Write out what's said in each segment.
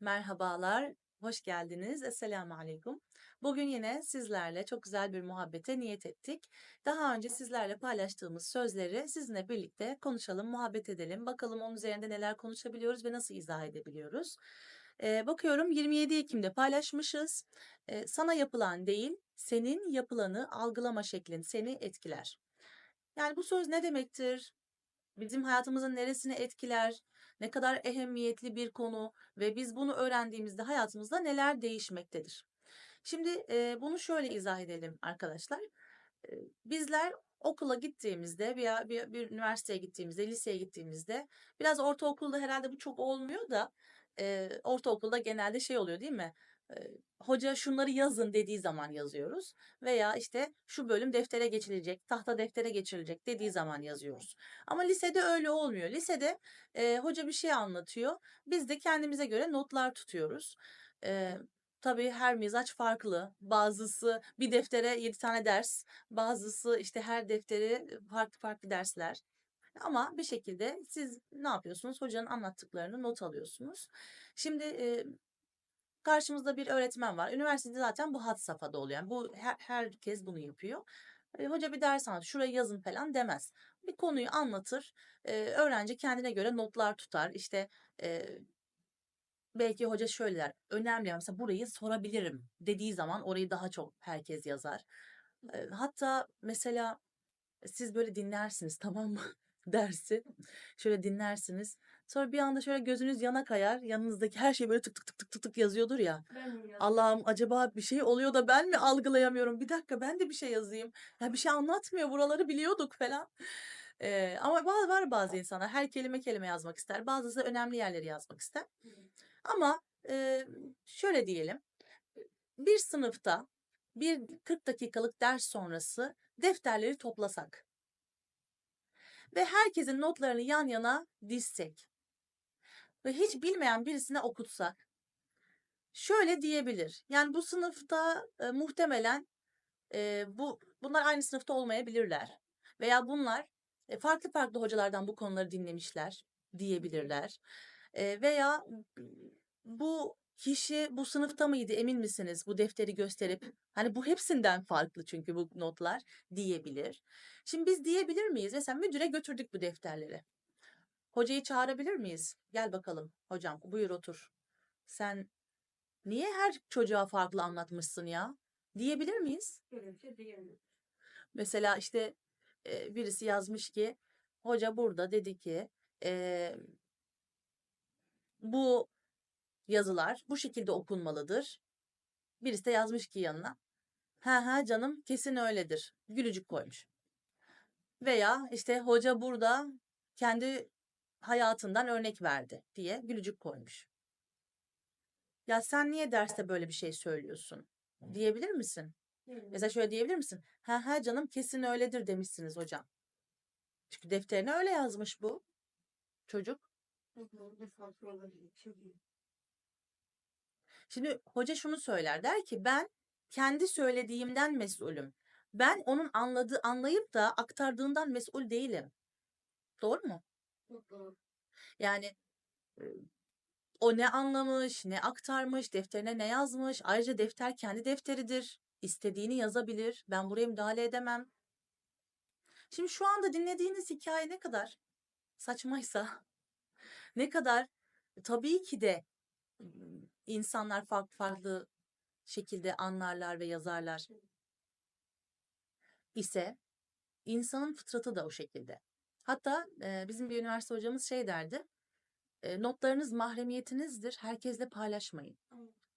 Merhabalar, hoş geldiniz. Esselamu aleyküm. Bugün yine sizlerle çok güzel bir muhabbete niyet ettik. Daha önce sizlerle paylaştığımız sözleri sizinle birlikte konuşalım, muhabbet edelim. Bakalım onun üzerinde neler konuşabiliyoruz ve nasıl izah edebiliyoruz. Ee, bakıyorum 27 Ekim'de paylaşmışız. Ee, sana yapılan değil, senin yapılanı algılama şeklin seni etkiler. Yani bu söz ne demektir? Bizim hayatımızın neresini etkiler? Ne kadar ehemmiyetli bir konu ve biz bunu öğrendiğimizde hayatımızda neler değişmektedir? Şimdi bunu şöyle izah edelim arkadaşlar. Bizler okula gittiğimizde veya bir, bir üniversiteye gittiğimizde, liseye gittiğimizde biraz ortaokulda herhalde bu çok olmuyor da ortaokulda genelde şey oluyor değil mi? Hoca şunları yazın dediği zaman yazıyoruz veya işte şu bölüm deftere geçilecek, tahta deftere geçirilecek dediği zaman yazıyoruz. Ama lisede öyle olmuyor. Lisede e, hoca bir şey anlatıyor. Biz de kendimize göre notlar tutuyoruz. E, tabii her mizaç farklı. Bazısı bir deftere 7 tane ders, bazısı işte her defteri farklı farklı dersler. Ama bir şekilde siz ne yapıyorsunuz? Hocanın anlattıklarını not alıyorsunuz. Şimdi e, karşımızda bir öğretmen var. Üniversitede zaten bu had safhada oluyor. Yani bu her, herkes bunu yapıyor. E, hoca bir ders anlatır, şurayı yazın falan demez. Bir konuyu anlatır, e, öğrenci kendine göre notlar tutar. İşte e, belki hoca şöyle der, önemli mesela burayı sorabilirim dediği zaman orayı daha çok herkes yazar. E, hatta mesela siz böyle dinlersiniz tamam mı dersi. Şöyle dinlersiniz. Sonra bir anda şöyle gözünüz yana kayar. Yanınızdaki her şey böyle tık tık tık tık tık tık yazıyordur ya. Allah'ım acaba bir şey oluyor da ben mi algılayamıyorum? Bir dakika ben de bir şey yazayım. Ya bir şey anlatmıyor buraları biliyorduk falan. Ee, ama var, var bazı insanlar her kelime kelime yazmak ister. Bazısı önemli yerleri yazmak ister. Ama e, şöyle diyelim. Bir sınıfta bir 40 dakikalık ders sonrası defterleri toplasak ve herkesin notlarını yan yana dizsek ve hiç bilmeyen birisine okutsak şöyle diyebilir. Yani bu sınıfta e, muhtemelen e, bu bunlar aynı sınıfta olmayabilirler veya bunlar e, farklı farklı hocalardan bu konuları dinlemişler diyebilirler. E, veya bu kişi bu sınıfta mıydı emin misiniz bu defteri gösterip hani bu hepsinden farklı çünkü bu notlar diyebilir. Şimdi biz diyebilir miyiz? Mesela müdüre götürdük bu defterleri. Hocayı çağırabilir miyiz? Gel bakalım hocam buyur otur. Sen niye her çocuğa farklı anlatmışsın ya? Diyebilir miyiz? Mesela işte e, birisi yazmış ki hoca burada dedi ki e, bu yazılar bu şekilde okunmalıdır. Birisi de yazmış ki yanına ha ha canım kesin öyledir. Gülücük koymuş. Veya işte hoca burada kendi hayatından örnek verdi diye gülücük koymuş. Ya sen niye derste böyle bir şey söylüyorsun? Diyebilir misin? Mesela şöyle diyebilir misin? Ha ha canım kesin öyledir demişsiniz hocam. Çünkü defterine öyle yazmış bu çocuk. Şimdi hoca şunu söyler der ki ben kendi söylediğimden mesulüm. Ben onun anladığı anlayıp da aktardığından mesul değilim. Doğru mu? Yani e, o ne anlamış, ne aktarmış, defterine ne yazmış. Ayrıca defter kendi defteridir. İstediğini yazabilir. Ben buraya müdahale edemem. Şimdi şu anda dinlediğiniz hikaye ne kadar saçmaysa, ne kadar tabii ki de insanlar farklı farklı şekilde anlarlar ve yazarlar ise insanın fıtratı da o şekilde. Hatta e, bizim bir üniversite hocamız şey derdi. e, notlarınız mahremiyetinizdir. Herkesle paylaşmayın.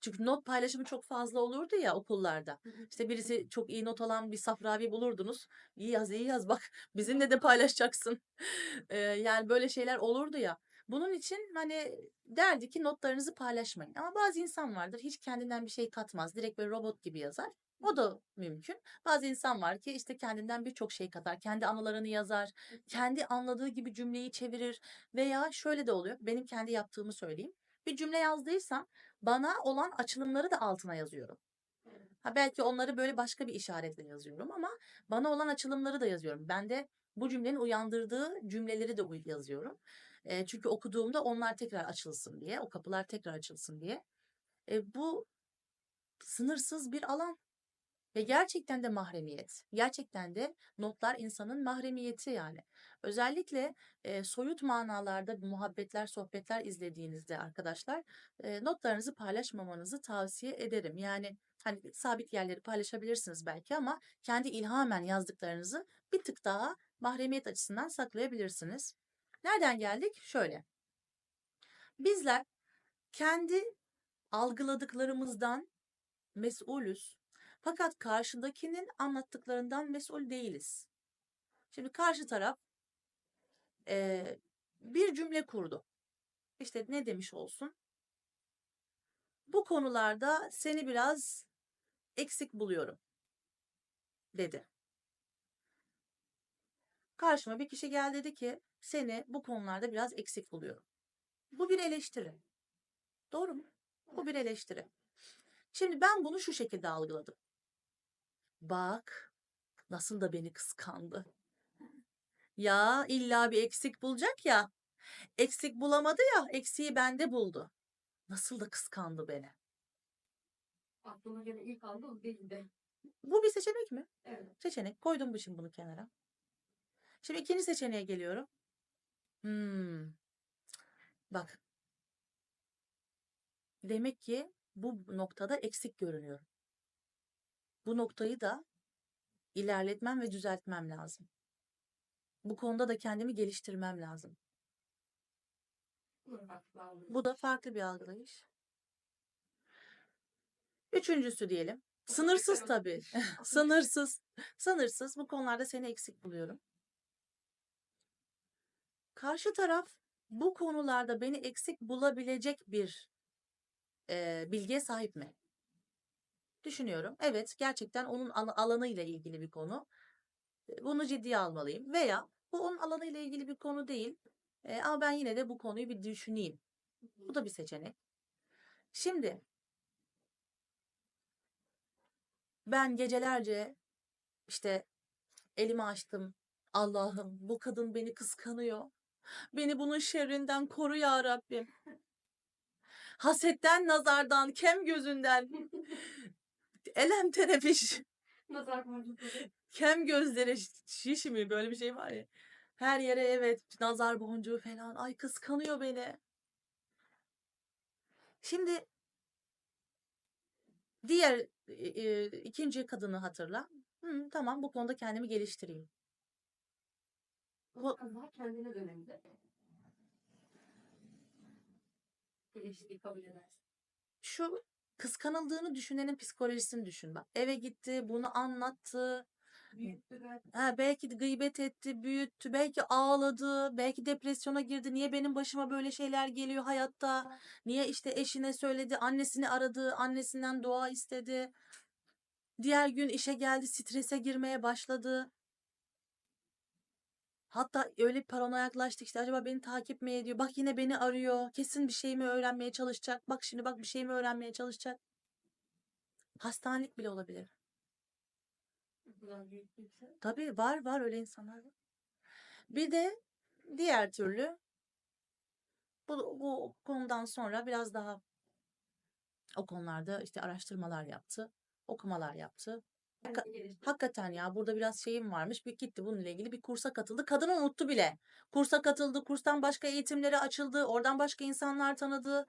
Çünkü not paylaşımı çok fazla olurdu ya okullarda. İşte birisi çok iyi not alan bir safravi bulurdunuz. İyi yaz, iyi yaz bak bizimle de paylaşacaksın. E, yani böyle şeyler olurdu ya. Bunun için hani derdi ki notlarınızı paylaşmayın. Ama bazı insan vardır hiç kendinden bir şey katmaz. Direkt böyle robot gibi yazar. O da mümkün. Bazı insan var ki işte kendinden birçok şey katar. Kendi anılarını yazar. Kendi anladığı gibi cümleyi çevirir. Veya şöyle de oluyor. Benim kendi yaptığımı söyleyeyim. Bir cümle yazdıysam bana olan açılımları da altına yazıyorum. Ha belki onları böyle başka bir işaretle yazıyorum ama bana olan açılımları da yazıyorum. Ben de bu cümlenin uyandırdığı cümleleri de yazıyorum. Eee, çünkü okuduğumda onlar tekrar açılsın diye, o kapılar tekrar açılsın diye. Eee, bu sınırsız bir alan ve gerçekten de mahremiyet. Gerçekten de notlar insanın mahremiyeti yani. Özellikle, eee, soyut manalarda muhabbetler, sohbetler izlediğinizde arkadaşlar, eee, notlarınızı paylaşmamanızı tavsiye ederim. Yani, hani, sabit yerleri paylaşabilirsiniz belki ama kendi ilhamen yazdıklarınızı bir tık daha mahremiyet açısından saklayabilirsiniz. Nereden geldik? Şöyle. Bizler kendi algıladıklarımızdan mesulüz. Fakat karşıdakinin anlattıklarından mesul değiliz. Şimdi karşı taraf eee, bir cümle kurdu. İşte ne demiş olsun? Bu konularda seni biraz eksik buluyorum dedi. Karşıma bir kişi geldi dedi ki seni bu konularda biraz eksik buluyorum. Bu bir eleştiri. Doğru mu? Bu bir eleştiri. Şimdi ben bunu şu şekilde algıladım. Bak nasıl da beni kıskandı. Ya illa bir eksik bulacak ya. Eksik bulamadı ya, eksiği bende buldu. Nasıl da kıskandı beni. Aklıma gene ilk anda o değildi. Bu bir seçenek mi? Evet. Seçenek. Koydum bu şimdi bunu kenara. Şimdi ikinci seçeneğe geliyorum. Hmm. Bak. Demek ki bu noktada eksik görünüyorum. Bu noktayı da ilerletmem ve düzeltmem lazım. Bu konuda da kendimi geliştirmem lazım. Bu da farklı bir algılayış. Üçüncüsü diyelim. Sınırsız tabii. Sınırsız. Sınırsız. Bu konularda seni eksik buluyorum. Karşı taraf bu konularda beni eksik bulabilecek bir eee, bilgiye sahip mi? Düşünüyorum. Evet, gerçekten onun al- alanıyla ilgili bir konu. Bunu ciddiye almalıyım. Veya bu onun alanıyla ilgili bir konu değil. Ama ben yine de bu konuyu bir düşüneyim. Bu da bir seçenek. Şimdi ben gecelerce işte elimi açtım. Allah'ım bu kadın beni kıskanıyor. Beni bunun şerrinden koru ya Rabbim. Hasetten, nazardan, kem gözünden, elem tenefiş, Nazar boncukları. kem gözlere şiş mi böyle bir şey var ya. Her yere evet nazar boncuğu falan. Ay kıskanıyor beni. Şimdi diğer e, ikinci kadını hatırla. Hı, tamam bu konuda kendimi geliştireyim. O daha kendine dönemde. Eleştiriyi kabul edersin. Şu kıskanıldığını düşünenin psikolojisini düşün bak. Eve gitti, bunu anlattı. Ha, belki gıybet etti, büyüttü, belki ağladı, belki depresyona girdi. Niye benim başıma böyle şeyler geliyor hayatta? Niye işte eşine söyledi, annesini aradı, annesinden dua istedi. Diğer gün işe geldi, strese girmeye başladı. Hatta öyle bir paranoyaklaştı işte acaba beni takip mi ediyor? Bak yine beni arıyor. Kesin bir şey mi öğrenmeye çalışacak? Bak şimdi bak bir şey mi öğrenmeye çalışacak? Hastanelik bile olabilir. Büyüttüyse. Tabii var var öyle insanlar var. Bir de diğer türlü bu, bu konudan sonra biraz daha o konularda işte araştırmalar yaptı, okumalar yaptı. Hakikaten ya burada biraz şeyim varmış. Bir gitti bununla ilgili bir kursa katıldı. Kadın unuttu bile. Kursa katıldı, kurstan başka eğitimleri açıldı, oradan başka insanlar tanıdı.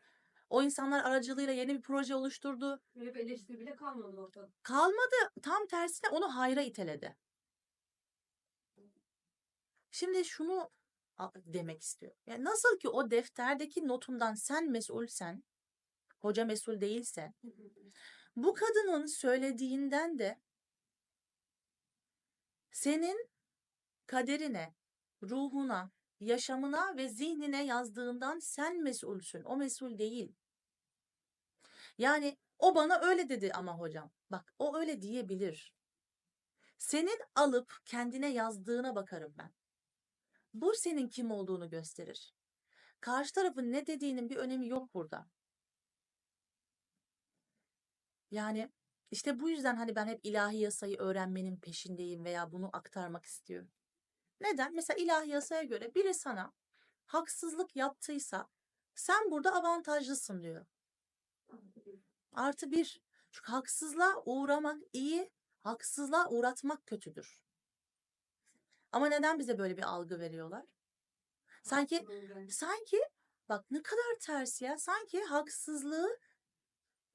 O insanlar aracılığıyla yeni bir proje oluşturdu. Böyle bir eleştiri bile kalmadı ortada. Kalmadı. Tam tersine onu hayra iteledi. Şimdi şunu demek istiyor. Yani nasıl ki o defterdeki notundan sen mesulsen, hoca mesul değilse, bu kadının söylediğinden de senin kaderine, ruhuna, yaşamına ve zihnine yazdığından sen mesulsün. O mesul değil. Yani o bana öyle dedi ama hocam. Bak o öyle diyebilir. Senin alıp kendine yazdığına bakarım ben. Bu senin kim olduğunu gösterir. Karşı tarafın ne dediğinin bir önemi yok burada. Yani işte bu yüzden hani ben hep ilahi yasayı öğrenmenin peşindeyim veya bunu aktarmak istiyorum. Neden? Mesela ilahi yasaya göre biri sana haksızlık yaptıysa sen burada avantajlısın diyor. Artı bir. Çünkü haksızlığa uğramak iyi, haksızlığa uğratmak kötüdür. Ama neden bize böyle bir algı veriyorlar? Sanki sanki bak ne kadar ters ya. Sanki haksızlığı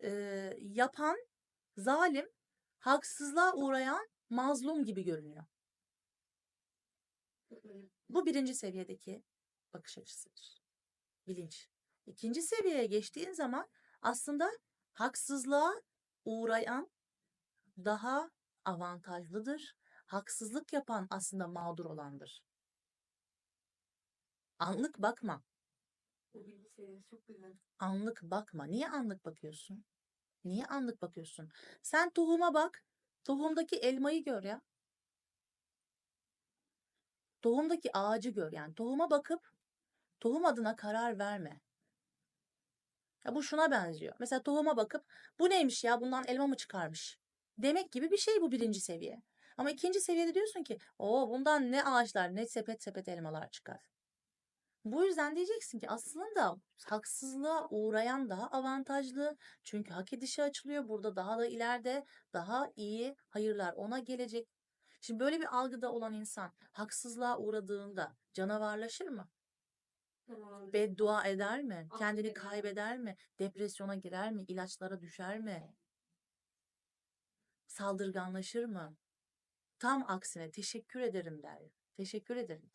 e, yapan zalim, haksızlığa uğrayan mazlum gibi görünüyor. Bu birinci seviyedeki bakış açısıdır. Bilinç. İkinci seviyeye geçtiğin zaman aslında haksızlığa uğrayan daha avantajlıdır. Haksızlık yapan aslında mağdur olandır. Anlık bakma. Anlık bakma. Niye anlık bakıyorsun? Niye anlık bakıyorsun? Sen tohuma bak. Tohumdaki elmayı gör ya. Tohumdaki ağacı gör yani. Tohuma bakıp tohum adına karar verme. Ya bu şuna benziyor. Mesela tohuma bakıp bu neymiş ya bundan elma mı çıkarmış? Demek gibi bir şey bu birinci seviye. Ama ikinci seviyede diyorsun ki o bundan ne ağaçlar ne sepet sepet elmalar çıkar. Bu yüzden diyeceksin ki aslında haksızlığa uğrayan daha avantajlı. Çünkü hak edişi açılıyor. Burada daha da ileride daha iyi hayırlar ona gelecek. Şimdi böyle bir algıda olan insan haksızlığa uğradığında canavarlaşır mı? Tamam. Beddua eder mi? Ah, Kendini evet. kaybeder mi? Depresyona girer mi? İlaçlara düşer mi? Saldırganlaşır mı? Tam aksine teşekkür ederim der. Teşekkür ederim.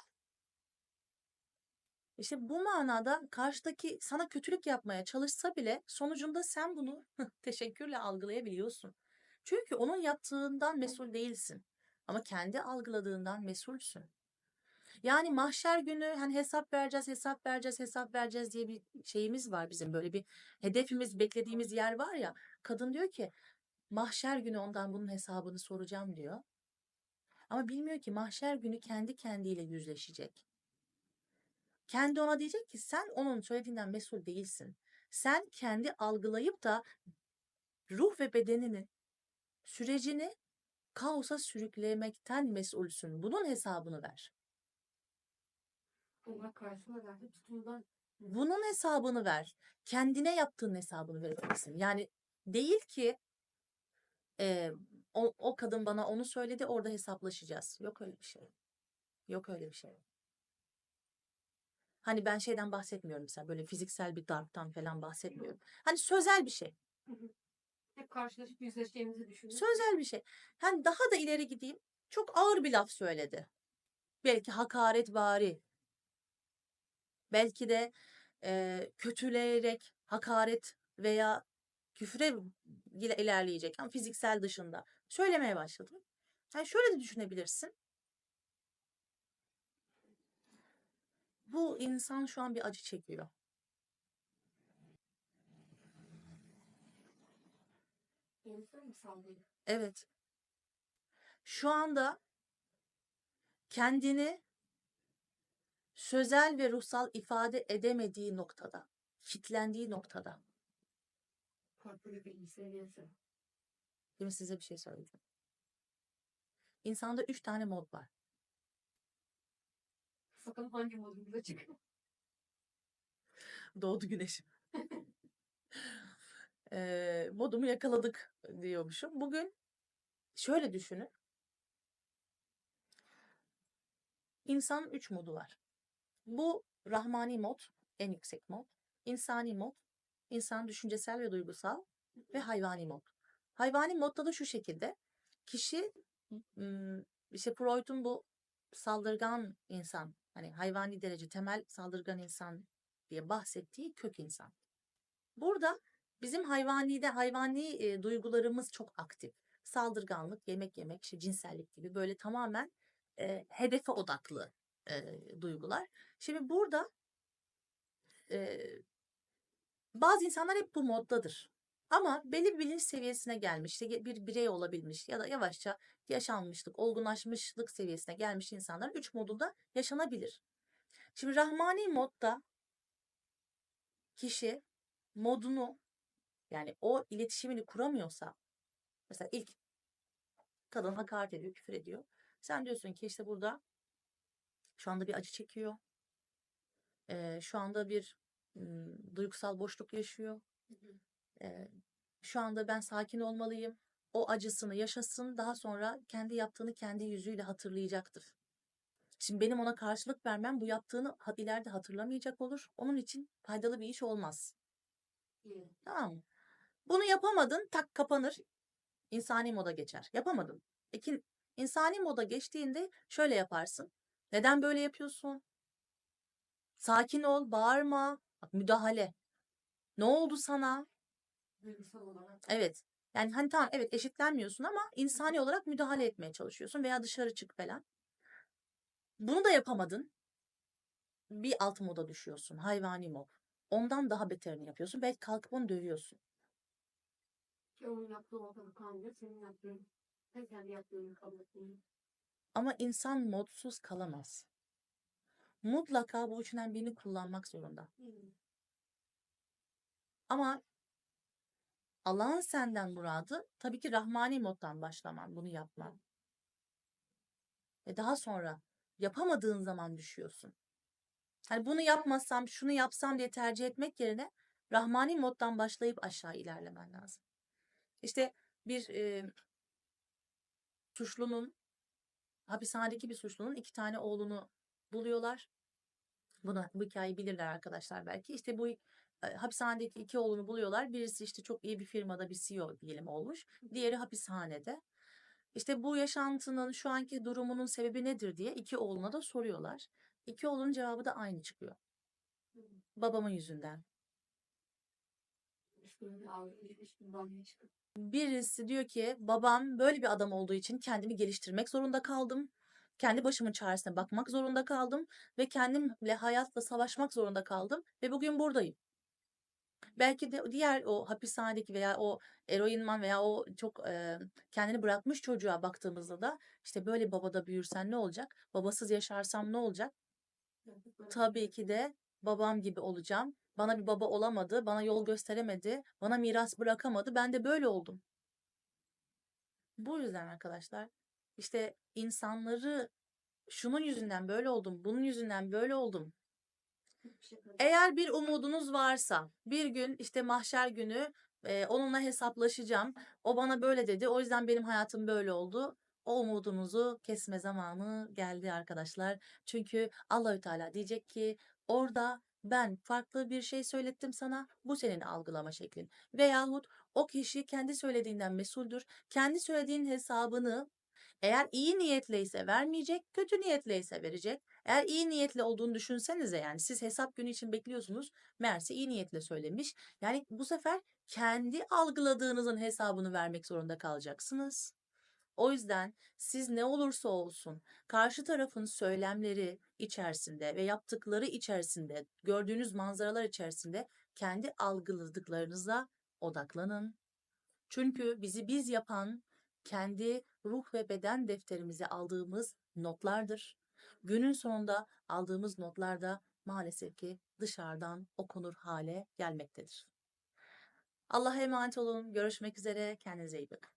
İşte bu manada karşıdaki sana kötülük yapmaya çalışsa bile sonucunda sen bunu teşekkürle algılayabiliyorsun. Çünkü onun yaptığından mesul değilsin. Ama kendi algıladığından mesulsün. Yani mahşer günü hani hesap vereceğiz, hesap vereceğiz, hesap vereceğiz diye bir şeyimiz var bizim. Böyle bir hedefimiz, beklediğimiz yer var ya. Kadın diyor ki mahşer günü ondan bunun hesabını soracağım diyor. Ama bilmiyor ki mahşer günü kendi kendiyle yüzleşecek. Kendi ona diyecek ki sen onun söylediğinden mesul değilsin. Sen kendi algılayıp da ruh ve bedenini, sürecini kaosa sürüklemekten mesulsün. Bunun hesabını ver. Allah karşısına verdi. Tutumdan Bunun hesabını ver. Kendine yaptığın hesabını vereceksin. Yani değil ki e, o, o kadın bana onu söyledi orada hesaplaşacağız. Yok öyle bir şey. Yok öyle bir şey. Hani ben şeyden bahsetmiyorum mesela böyle fiziksel bir darptan falan bahsetmiyorum. Hani sözel bir şey. hep karşılaşıp yüzleşeceğimizi düşünün. Sözel bir şey. Hani daha da ileri gideyim. Çok ağır bir laf söyledi. Belki hakaret bari. Belki de e, kötüleyerek hakaret veya küfre ile- ilerleyecek ama fiziksel dışında söylemeye başladı. Yani şöyle de düşünebilirsin. Bu insan şu an bir acı çekiyor. Mi? Evet. Şu anda kendini sözel ve ruhsal ifade edemediği noktada, kitlendiği noktada. Seviyesi. Şimdi size bir şey söyleyeceğim. İnsanda üç tane mod var. Bakalım hangi modumuza çıkıyor. Doğdu güneşim. Eee, modumu yakaladık diyormuşum. Bugün şöyle düşünün. İnsanın üç modu var. Bu rahmani mod, en yüksek mod. İnsani mod, insan düşüncesel ve duygusal ve hayvani mod. Hayvani modda da şu şekilde. Kişi işte Freud'un bu saldırgan insan, hani hayvani derece temel saldırgan insan diye bahsettiği kök insan. Burada bizim hayvanide hayvani e, duygularımız çok aktif. Saldırganlık, yemek yemek, işte cinsellik gibi böyle tamamen e, hedefe odaklı e, duygular. Şimdi burada e, bazı insanlar hep bu moddadır. Ama belli bir bilinç seviyesine gelmiş, işte bir birey olabilmiş ya da yavaşça yaşanmışlık, olgunlaşmışlık seviyesine gelmiş insanlar üç modunda yaşanabilir. Şimdi Rahmani modda kişi modunu yani o iletişimini kuramıyorsa mesela ilk kadın hakaret ediyor, küfür ediyor. Sen diyorsun ki işte burada şu anda bir acı çekiyor. Eee, şu anda bir ım, duygusal boşluk yaşıyor. Eee, şu anda ben sakin olmalıyım. O acısını yaşasın, daha sonra kendi yaptığını kendi yüzüyle hatırlayacaktır. Şimdi benim ona karşılık vermem bu yaptığını ileride hatırlamayacak olur. Onun için faydalı bir iş olmaz. İyi. Tamam mı? Bunu yapamadın, tak kapanır. insani moda geçer. Yapamadın. Peki insani moda geçtiğinde şöyle yaparsın. Neden böyle yapıyorsun? Sakin ol, bağırma. Müdahale. Ne oldu sana? Duygusal olarak. Evet. Yani hani tamam evet eşitlenmiyorsun ama insani olarak müdahale etmeye çalışıyorsun veya dışarı çık falan. Bunu da yapamadın. Bir alt moda düşüyorsun. Hayvani mod. Ondan daha beterini yapıyorsun. Belki kalkıp onu dövüyorsun. Ki onun yaptığı ortada kalmıyor. Senin yaptığın, sen kendi yaptığını kabul etmiyor. Ama insan modsuz kalamaz. Mutlaka bu üçünden birini kullanmak zorunda. Ama Allah'ın senden muradı tabii ki Rahmani moddan başlaman, bunu yapman. Ve daha sonra yapamadığın zaman düşüyorsun. Hani bunu yapmasam, şunu yapsam diye tercih etmek yerine Rahmani moddan başlayıp aşağı ilerlemen lazım. İşte bir e, suçlunun, hapishanedeki bir suçlunun iki tane oğlunu buluyorlar. Bunu, bu hikayeyi bilirler arkadaşlar belki. İşte bu hapishanedeki iki oğlunu buluyorlar. Birisi işte çok iyi bir firmada bir CEO diyelim olmuş. Diğeri hapishanede. İşte bu yaşantının şu anki durumunun sebebi nedir diye iki oğluna da soruyorlar. İki oğlunun cevabı da aynı çıkıyor. Babamın yüzünden. Birisi diyor ki babam böyle bir adam olduğu için kendimi geliştirmek zorunda kaldım. Kendi başımın çaresine bakmak zorunda kaldım ve kendimle hayatla savaşmak zorunda kaldım ve bugün buradayım. Belki de diğer o hapishanedeki veya o eroinman veya o çok e, kendini bırakmış çocuğa baktığımızda da işte böyle babada büyürsen ne olacak? Babasız yaşarsam ne olacak? Tabii ki de babam gibi olacağım. Bana bir baba olamadı, bana yol gösteremedi, bana miras bırakamadı. Ben de böyle oldum. Bu yüzden arkadaşlar işte insanları şunun yüzünden böyle oldum, bunun yüzünden böyle oldum. Eğer bir umudunuz varsa bir gün işte mahşer günü e, onunla hesaplaşacağım. O bana böyle dedi. O yüzden benim hayatım böyle oldu. O umudunuzu kesme zamanı geldi arkadaşlar. Çünkü Allahü Teala diyecek ki orada ben farklı bir şey söylettim sana. Bu senin algılama şeklin. Veyahut o kişi kendi söylediğinden mesuldür. Kendi söylediğin hesabını eğer iyi niyetliyse vermeyecek, kötü niyetliyse verecek. Eğer iyi niyetli olduğunu düşünsenize yani siz hesap günü için bekliyorsunuz. Meğerse iyi niyetle söylemiş. Yani bu sefer kendi algıladığınızın hesabını vermek zorunda kalacaksınız. O yüzden siz ne olursa olsun karşı tarafın söylemleri içerisinde ve yaptıkları içerisinde, gördüğünüz manzaralar içerisinde kendi algıladıklarınıza odaklanın. Çünkü bizi biz yapan kendi ruh ve beden defterimize aldığımız notlardır. Günün sonunda aldığımız notlar da maalesef ki dışarıdan okunur hale gelmektedir. Allah'a emanet olun. Görüşmek üzere. Kendinize iyi bakın.